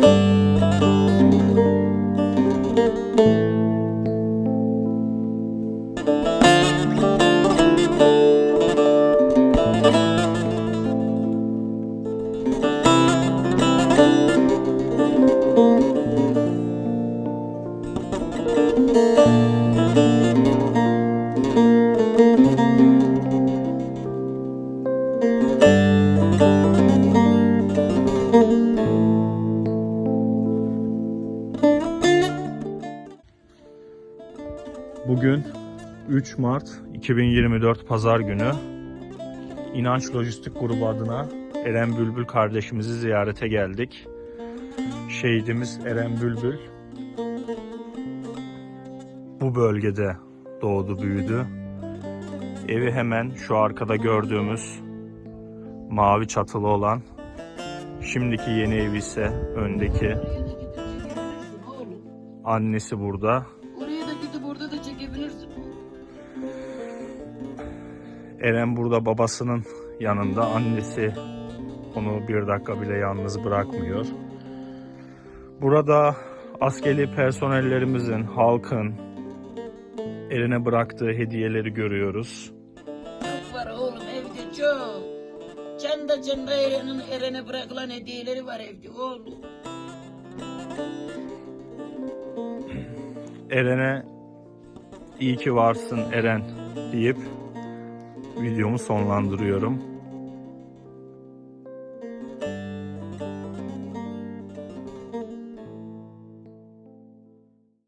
you. Bugün 3 Mart 2024 Pazar günü İnanç Lojistik Grubu adına Eren Bülbül kardeşimizi ziyarete geldik. Şehidimiz Eren Bülbül bu bölgede doğdu büyüdü. Evi hemen şu arkada gördüğümüz mavi çatılı olan şimdiki yeni evi ise öndeki annesi burada. Oraya da gidip orada da Eren burada babasının yanında. Annesi onu bir dakika bile yalnız bırakmıyor. Burada askeri personellerimizin, halkın Eren'e bıraktığı hediyeleri görüyoruz. Çok var oğlum evde çok. Çanda çanda Eren'in Eren'e bırakılan hediyeleri var evde oğlum. Eren'e iyi ki varsın Eren deyip videomu sonlandırıyorum.